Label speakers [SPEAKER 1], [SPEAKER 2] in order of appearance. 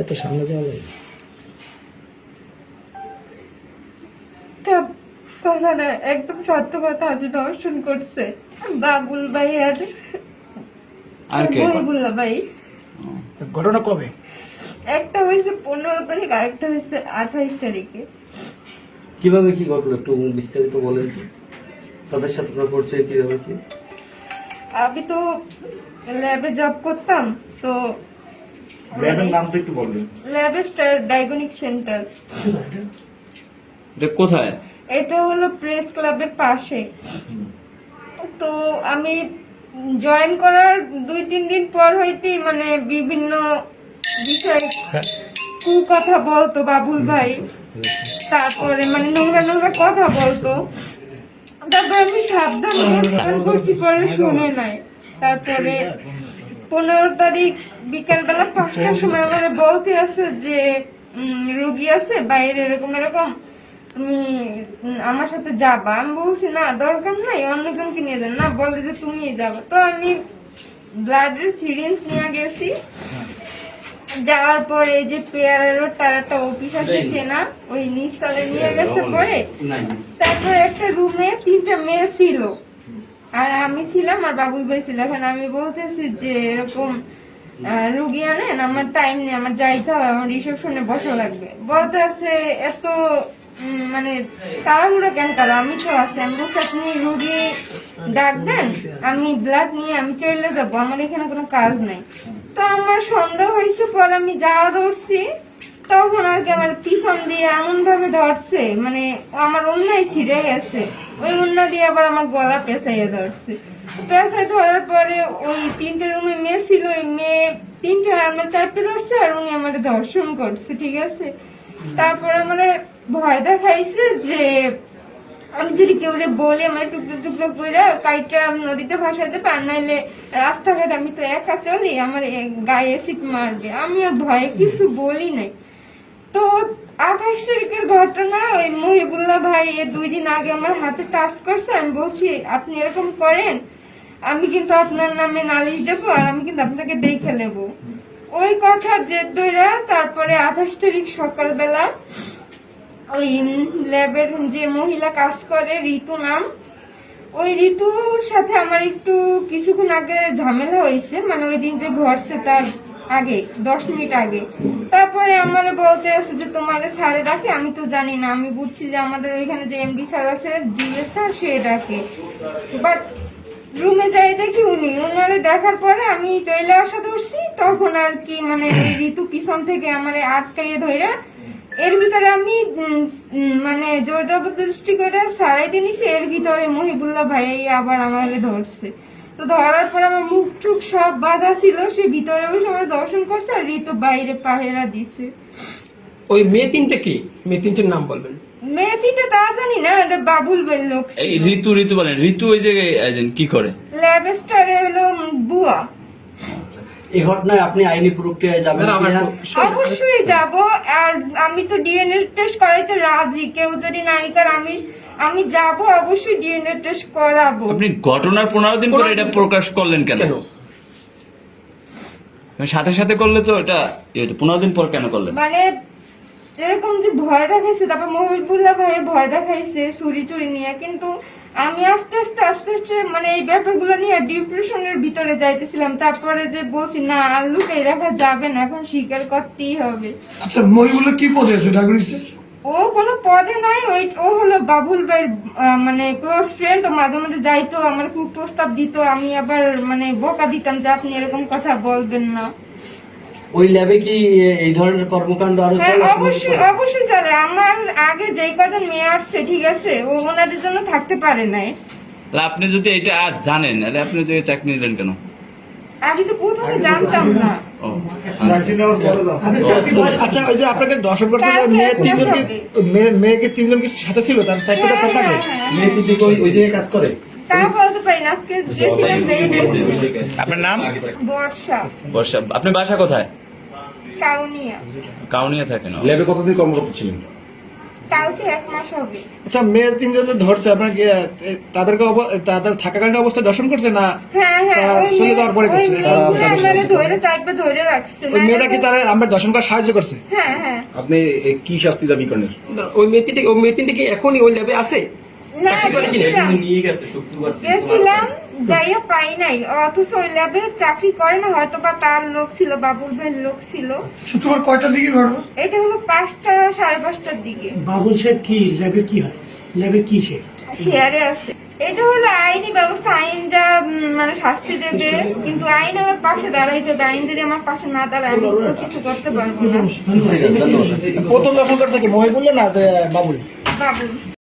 [SPEAKER 1] এত সামনে যাওয়া লাগে?
[SPEAKER 2] কথাটা একদম সত্য কথা আজ দর্শন করছে। বাবুল ভাই আর
[SPEAKER 3] আর কে?
[SPEAKER 2] মহিবুল্লাহ ভাই।
[SPEAKER 1] ঘটনা কবে?
[SPEAKER 2] একটা হয়েছে পনেরো তারিখ আরেকটা হয়েছে আঠাইশ তারিখে।
[SPEAKER 4] কীভাবে কি ঘটলো একটু বিস্তারিত বলেন তো। তাদের সাথে আপনার পরিচয় কীভাবে কি?
[SPEAKER 2] আমি তো ল্যাবে জব করতাম তো
[SPEAKER 4] ল্যাবের নামটা একটু বলবেন।
[SPEAKER 2] ল্যাবে স্টার ডায়াগনিক সেন্টার
[SPEAKER 3] এটা কোথায়?
[SPEAKER 2] এটা হলো প্রেস ক্লাবের পাশে। তো আমি জয়েন করার দুই তিন দিন পর হইতেই মানে বিভিন্ন বিষয় কু কথা বলতো বাবুল ভাই। তারপরে মানে নোংরা নোংরা কথা বলতো। তারপরে আমি সাবধান করছি পরে শুনে নাই। তারপরে পনেরো তারিখ বিকাল বেলা পাঁচটার সময় আমার বলতে আছে যে রুগী আছে বাইরে এরকম এরকম। তুমি আমার সাথে যাবা। আমি বলছি না দরকার নাই অন্যজনকে নিয়ে যান। না বলে যে তুমি যাবা। তো আমি ব্লাডের সিরিঞ্জ নিয়ে গেছি। যাওয়ার পরে এই যে পেয়ারা রোড তার একটা অফিস আছে চেনা? ওই নিচতলে নিয়ে গেছে পরে। তারপরে একটা রুমে তিনটা মেয়ে ছিল। আর আমি ছিলাম আর বাবুল ভাই ছিল। এখন আমি বলতেছি যে এরকম রুগী আনেন, আমার টাইম নেই, আমার যাইতে হবে, আমার রিসেপশনে বসা লাগবে। বলতে আছে এত মানে তাড়াহুড়ো কেন তারা আমি তো আছি, আমি আপনি রুগী ডাক দেন, আমি ব্লাড নিয়ে আমি চলে যাব, আমার এখানে কোনো কাজ নাই। তো আমার সন্দেহ হয়েছে, পর আমি যাওয়া ধরছি, তখন আর কি আমার পিছন দিয়ে এমন ভাবে ধরছে মানে আমার অন্যায় ছিঁড়ে গেছে। ওই অন্য দিয়ে আবার আমার গলা পেঁচাইয়ে ধরছে। পেঁচাই ধরার পরে ওই তিনটে রুমে মেয়ে ছিল, ওই মেয়ে তিনটে আমার চারটে ধরছে আর উনি আমার ধর্ষণ করছে, ঠিক আছে? তারপরে আমার ভয় দেখাইছে যে আমি যদি কেউ বলি আমার টুকরো টুকরো করে কাইটা নদীতে ভাসাতে পার, নাইলে রাস্তাঘাট আমি তো একা চলি, আমার গায়ে সিট মারবে। আমি আর ভয়ে কিছু বলি নাই। তারিখের ঘটনা, ওই মহিবুল্লাহ ভাই এ দুই দিন আগে আমার হাতে টাচ করছে, আমি বলছি, আপনি এরকম করেন, আমি কিন্তু আপনার নামে নালিশ দেবো আর আমি কিন্তু আপনাকে দেখে নেব। ওই কথার জেদ ধইরা তারপরে আঠাশ তারিখ সকালবেলা ওই ল্যাবের যে মহিলা কাজ করে, ঋতু নাম, ওই ঋতুর সাথে আমার একটু কিছুক্ষণ আগে ঝামেলা হয়েছে মানে ওই দিন যে ঘটছে তার আগে, দশ মিনিট আগে। তারপরে আমার বলতে আছে যে তোমার স্যারে ডাকে, আমি তো জানি না, আমি বুঝছি যে আমাদের ওইখানে যে এমডি স্যার আছে জিএস স্যার সে ডাকে। বাট রুমে যাই দেখি উনি, উনারে দেখার পরে আমি চলে আসা ধরছি, তখন আর কি মানে ঋতু পিছন থেকে আমার আটকাইয়ে ধইরা, এর ভিতরে আমি মানে জোর জবরদস্তি করে সারাইতে নিছি এর ভিতরে মহিবুল্লাহ ভাই আবার আমাকে ধরছে। তো ধরার পর আমার মুখ টুক সব বাধা ছিল সে ভিতরে বসে আমার দর্শন করছে আর ঋতু বাইরে পাহেরা দিছে।
[SPEAKER 1] ওই মেয়ে তিনটা কি? মেয়ে তিনটার নাম বলবেন।
[SPEAKER 2] মেয়ে তিনটা তা জানি না এটা বাবুল বেল লোক
[SPEAKER 3] এই ঋতু ঋতু বলেন। ঋতু ওই জায়গায় আছেন, কি করে?
[SPEAKER 2] ল্যাবস্টারে হলো বুয়া।
[SPEAKER 4] এই ঘটনায় আপনি আইনি প্রক্রিয়ায় যাবেন।
[SPEAKER 2] অবশ্যই যাব আর আমি তো ডিএনএ টেস্ট করাইতে রাজি কেউ যদি নায়িকার আমি আমি যাব অবশ্যই ডিএনএ টেস্ট করাবো।
[SPEAKER 3] আপনি ঘটনার পনেরো দিন পরে এটা প্রকাশ করলেন কেন?
[SPEAKER 1] কেন?
[SPEAKER 3] সাথে সাথে করলে তো এটা ইয়ে পনেরো দিন পর কেন করলেন?
[SPEAKER 2] মানে এরকম যে ভয় দেখাইছে তারপর মহিবুল্লাহ ভাই ভয় দেখাইছে ছুরি টুরি নিয়ে। কিন্তু আমি আস্তে আস্তে আস্তে আস্তে মানে এই ব্যাপারগুলো নিয়ে ডিপ্রেশনের ভিতরে যাইতেছিলাম। তারপরে যে বলছি না আর লুকাই রাখা যাবে না এখন স্বীকার করতেই হবে।
[SPEAKER 5] আচ্ছা মহিগুলো কি পদে আছে ডাকুনিসে
[SPEAKER 2] ও কোনো পদে নাই ওই ও হলো বাবুল ভাইয়ের মানে ক্লোজ ফ্রেন্ড ও মাঝে মাঝে যাইতো আমার খুব প্রস্তাব দিত আমি আবার মানে বকা দিতাম যে আপনি এরকম কথা বলবেন না।
[SPEAKER 4] ওই ল্যাবে কি এই ধরনের কর্মকাণ্ড আরও
[SPEAKER 2] হ্যাঁ
[SPEAKER 4] চলে
[SPEAKER 2] অবশ্যই অবশ্যই চলে। আমার আগে যেই কজন মেয়ে আসছে ঠিক আছে ও ওনাদের জন্য থাকতে পারে নাই।
[SPEAKER 3] আপনি যদি এটা আজ জানেন তাহলে আপনি যে চাকরি নিলেন কেন?
[SPEAKER 2] আগে তো প্রথমে জানতাম না।
[SPEAKER 3] আচ্ছা।
[SPEAKER 5] আচ্ছা। ওই যে আপনাকে মেয়ে তিনজন মেয়ে- মেয়েকে তিনজন কি সাথে ছিল? তার সাইকেলটা
[SPEAKER 2] হ্যাঁ, হ্যাঁ।
[SPEAKER 4] মেয়ে ওই- জায়গায় কাজ করে।
[SPEAKER 3] আপনার নাম?
[SPEAKER 2] বর্ষা।
[SPEAKER 3] বর্ষা। আপনি বাসা কোথায়?
[SPEAKER 2] কাউনিয়া।
[SPEAKER 3] কাউনিয়া থাকেন।
[SPEAKER 6] ল্যাবে কতদিন কর্মরত ছিলেন?
[SPEAKER 2] কালকে এক মাস হবে।
[SPEAKER 5] আচ্ছা ধরছে আপনার কি তাদেরকে অব- তাদের থাকাকালীন অবস্থায় দর্শন করছে না?
[SPEAKER 2] হ্যাঁ হ্যাঁ
[SPEAKER 5] যাওয়ার পরে
[SPEAKER 2] ওই
[SPEAKER 5] করছে।
[SPEAKER 2] ধরে ধরে রাখছে।
[SPEAKER 5] মেয়েটা কি তারা আমরা দর্শন করার সাহায্য করছে?
[SPEAKER 2] হ্যাঁ হ্যাঁ।
[SPEAKER 6] আপনি কি শাস্তি দাবি করেন?
[SPEAKER 1] ওই মেয়ে ওই মেয়ে কি এখনই ওই ল্যাবে আছে?
[SPEAKER 2] না?
[SPEAKER 4] নিয়ে গেছে শুক্রবার
[SPEAKER 2] গেছিলাম। যাইও পাই নাই। অথচ ওই ল্যাবে চাকরি করে না হয়তো বা তার লোক ছিল বাবুল ভাইয়ের লোক ছিল।
[SPEAKER 5] শুক্রবার কয়টার দিকে ঘটনা
[SPEAKER 2] এটা হলো পাঁচটা সাড়ে পাঁচটার দিকে।
[SPEAKER 7] বাবুল সাহেব কি ল্যাবে কি হয়? ল্যাবে কি সে?
[SPEAKER 2] শেয়ারে আছে। এটা হলো আইনি ব্যবস্থা আইন যা মানে শাস্তি দেবে। কিন্তু আইন আমার পাশে দাঁড়াই যদি আইন যদি আমার পাশে না দাঁড়ায় আমি তো কিছু করতে পারব না।
[SPEAKER 5] প্রথম দর্শন করছে কি মহিবুল্লাহ না বাবুল?
[SPEAKER 2] বাবুল।